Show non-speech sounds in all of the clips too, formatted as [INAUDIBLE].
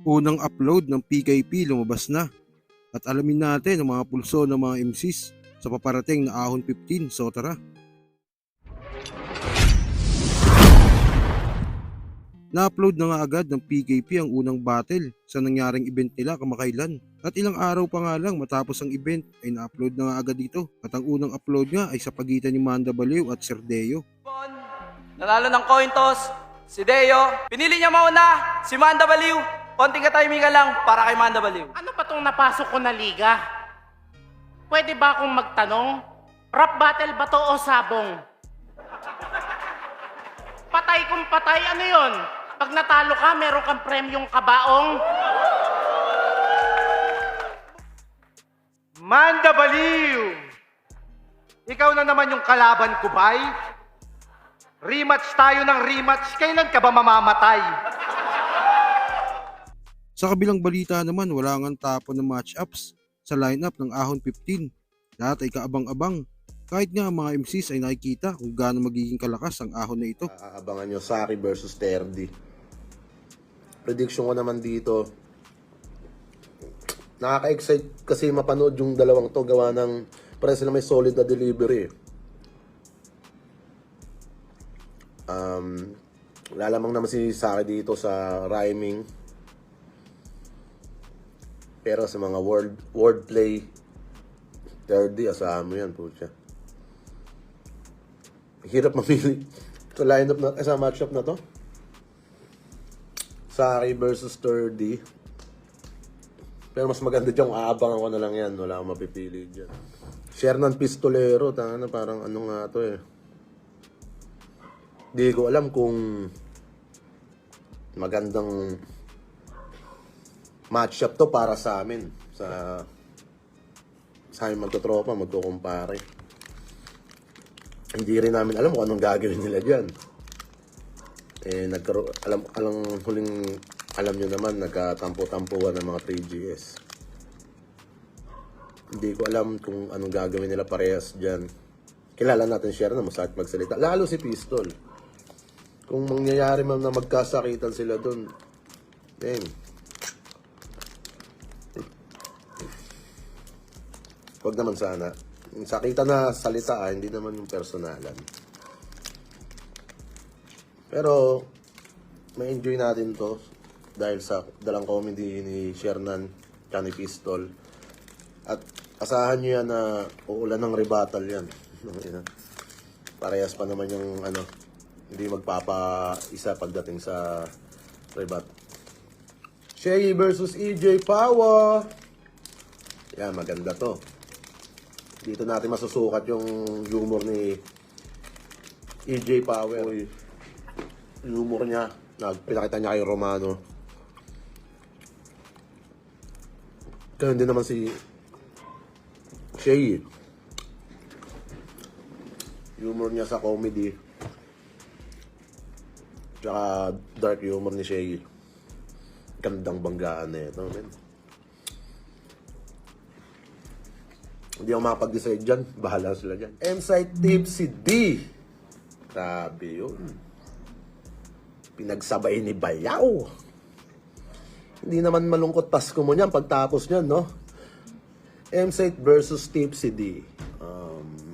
Unang upload ng PKP lumabas na at alamin natin ang mga pulso ng mga MCs sa paparating na Ahon 15 so tara. Na-upload na nga agad ng PKP ang unang battle sa nangyaring event nila kamakailan. At ilang araw pa nga lang matapos ang event ay na-upload na nga agad dito. At ang unang upload nga ay sa pagitan ni Manda Baliw at Sir Deo. Bon, Nanalo ng coin toss, si Deo. Pinili niya mauna, si Manda Baliw. Konting katimingan lang para kay Manda Baliw. Ano ba tong napasok ko na liga? Pwede ba akong magtanong? Rap battle ba to o sabong? Patay kung patay, ano yon? Pag natalo ka, meron kang premyong kabaong. Manda Baliw! Ikaw na naman yung kalaban ko, bay? Rematch tayo ng rematch. Kailan ka ba mamamatay? Sa kabilang balita naman, wala nga tapon ng match-ups sa lineup ng Ahon 15. Lahat ay kaabang-abang. Kahit nga mga MCs ay nakikita kung gaano magiging kalakas ang ahon na ito. Aabangan nyo Saki versus Terdi. Prediction ko naman dito, nakaka-excite kasi mapanood yung dalawang to gawa ng para sila may solid na delivery. Um, lalamang naman si Saki dito sa rhyming. Pero sa mga word wordplay, Terdi, asahan mo yan, pucha. Hirap mamili. Sa lineup na, eh, sa matchup na to. Sari versus Sturdy. Pero mas maganda dyan, kung aabangan ko na lang yan. Wala akong mapipili dyan. Shernan Pistolero, tanga na parang ano nga to eh. Di ko alam kung magandang matchup to para sa amin. Sa sa amin magtotropa, magkukumpare. Hindi rin namin alam kung anong gagawin nila dyan. Eh, nagkaro alam, alam, huling, alam nyo naman, nagkatampo-tampuan ng mga 3GS. Hindi ko alam kung anong gagawin nila parehas dyan. Kilala natin share na masakit magsalita. Lalo si Pistol. Kung mangyayari man na magkasakitan sila doon, then, Huwag naman sana. Yung sakita na salita, ah, hindi naman yung personalan. Pero, may enjoy natin to dahil sa dalang comedy ni Shernan tsaka Pistol. At asahan nyo yan na uulan ng rebuttal yan. [LAUGHS] Parehas pa naman yung ano, hindi magpapa isa pagdating sa rebat. Shay versus EJ Power. Yan, maganda to. Dito natin masusukat yung humor ni EJ Power. Uy, humor niya, nagpinakita niya kay Romano. Ganun din naman si Shay. Humor niya sa comedy. Tsaka dark humor ni Shay. Gandang banggaan na ito, men. Hindi ako makapag-decide dyan. Bahala sila dyan. M-Site Tipsy D. Grabe yun. Pinagsabay ni Bayaw. Hindi naman malungkot Pasko mo niyan pagtapos niyan, no? M-Site versus Tipsy D. Um,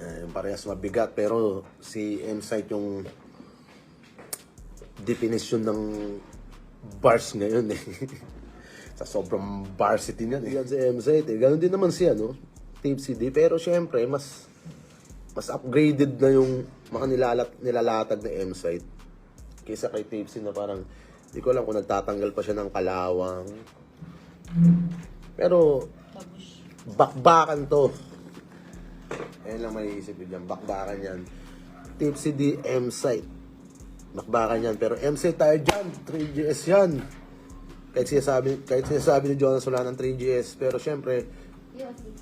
eh, parehas mabigat pero si M-Site yung definition ng bars ngayon eh. [LAUGHS] sa sobrang varsity niyan. Eh. Yan si M-Site eh. Ganon din naman siya, no? Tipsy D. Pero syempre, mas mas upgraded na yung mga nilalat, nilalatag na M-Site. Kaysa kay Tipsy na parang, hindi ko alam kung nagtatanggal pa siya ng kalawang. Pero, bakbakan to. Ayan lang may isip yun. Bakbakan yan. Tipsy D, M-Site. Bakbakan yan. Pero M-Site tayo dyan. 3GS yan. Kahit sinasabi, kahit sinasabi ni Jonas wala ng 3GS. Pero syempre,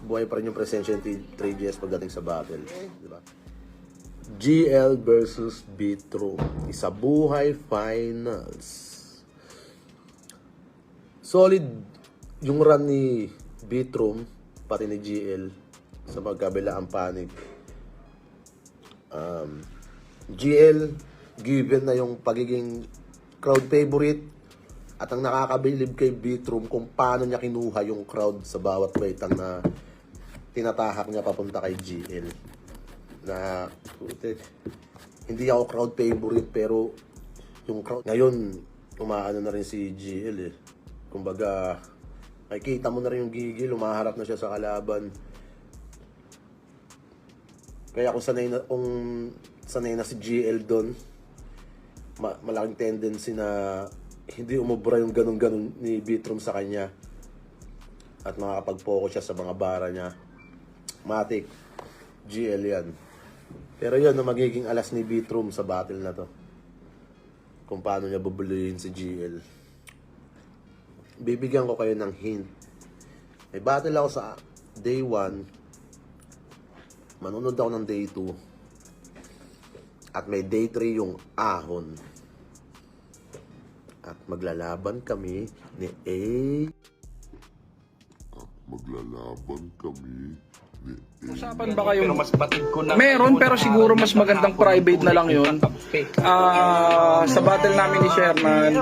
buhay pa rin yung presensya ng 3GS pagdating sa battle. Di ba? GL versus Bitro. Isa buhay finals. Solid yung run ni Bitrom pati ni GL sa magkabilaang panig. Um, GL given na yung pagiging crowd favorite At ang nakakabilib kay Beatroom kung paano niya kinuha yung crowd sa bawat baitang na tinatahak niya papunta kay GL. Na, putik, hindi ako crowd favorite pero yung crowd, ngayon, umaano na rin si GL eh. Kumbaga, makikita mo na rin yung gigil, umaharap na siya sa kalaban. Kaya kung sanay na, kung sanay na si GL doon, ma- malaking tendency na hindi umubra yung ganun-ganun ni Beatroom sa kanya. At makakapag-focus siya sa mga bara niya. Matic, GL yan. Pero yun, na magiging alas ni Beatroom sa battle na to. Kung paano niya bubuluyin si GL. Bibigyan ko kayo ng hint. May battle ako sa day 1. Manunod ako ng day 2. At may day 3 yung ahon. At maglalaban kami ni A. maglalaban kami ni Usapan ba kayo? Meron pero siguro mas magandang private na lang yun. Ah, sa battle namin ni Sherman,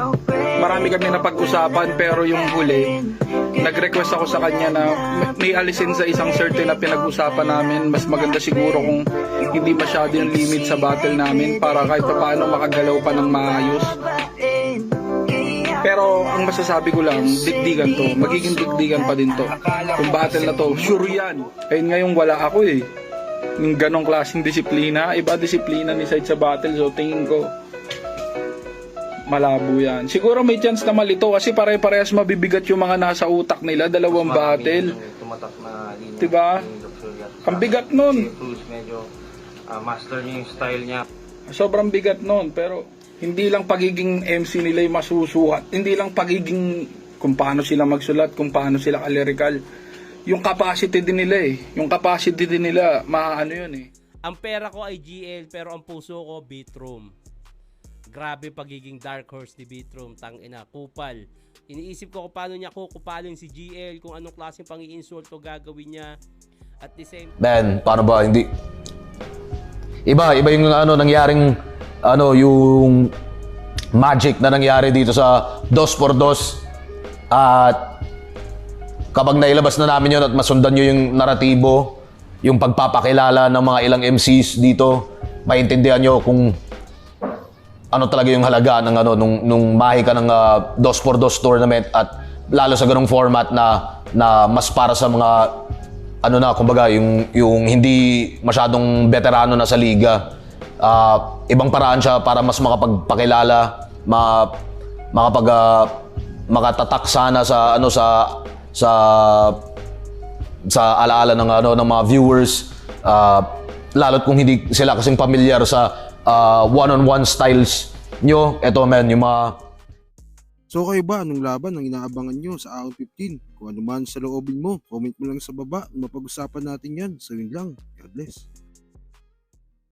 marami kami napag-usapan pero yung huli, nag-request ako sa kanya na may alisin sa isang certain na pinag-usapan namin. Mas maganda siguro kung hindi masyado yung limit sa battle namin para kahit pa paano makagalaw pa ng maayos. Pero ang masasabi ko lang, digdigan to. Magiging digdigan pa din to. Yung battle na to, sure yan. Ayun ngayong wala ako eh. Yung ganong klaseng disiplina. Iba disiplina ni Side sa battle. So tingin ko, malabo yan. Siguro may chance na malito kasi pare-parehas mabibigat yung mga nasa utak nila. Dalawang battle. tumatak na linya. Diba? Ang bigat nun. Si Cruz medyo ah, master niya yung style niya. Sobrang bigat nun. Pero hindi lang pagiging MC nila yung masusuhat. Hindi lang pagiging kung paano sila magsulat, kung paano sila kalirikal. Yung capacity din nila eh. Yung capacity din nila, maano yun eh. Ang pera ko ay GL pero ang puso ko Beatroom. Grabe pagiging dark horse ni Beatroom, tang ina, kupal. Iniisip ko kung paano niya kukupalin si GL, kung anong klaseng pang-iinsulto gagawin niya. At the same Ben, paano ba? Hindi. Iba, iba yung ano, nangyaring, ano, yung magic na nangyari dito sa dos por dos. At kapag nailabas na namin yun at masundan nyo yung naratibo, yung pagpapakilala ng mga ilang MCs dito, maintindihan nyo kung ano talaga yung halaga ng ano nung nung mahi ka ng ah, dos por dos tournament at lalo sa ganung format na na mas para sa mga ano na kumbaga yung yung hindi masyadong veterano na sa liga Ah, ibang paraan siya para mas makapagpakilala ma makapag ah, makatatak sana sa ano sa sa sa alaala ng ano ng mga viewers uh, lalo't kung hindi sila kasing pamilyar sa ah, one-on-one styles nyo eto men yung mga So kayo ba, anong laban ang inaabangan nyo sa Ahon 15? Kung ano man sa loobin mo, comment mo lang sa baba. Mapag-usapan natin yan. So lang. God bless.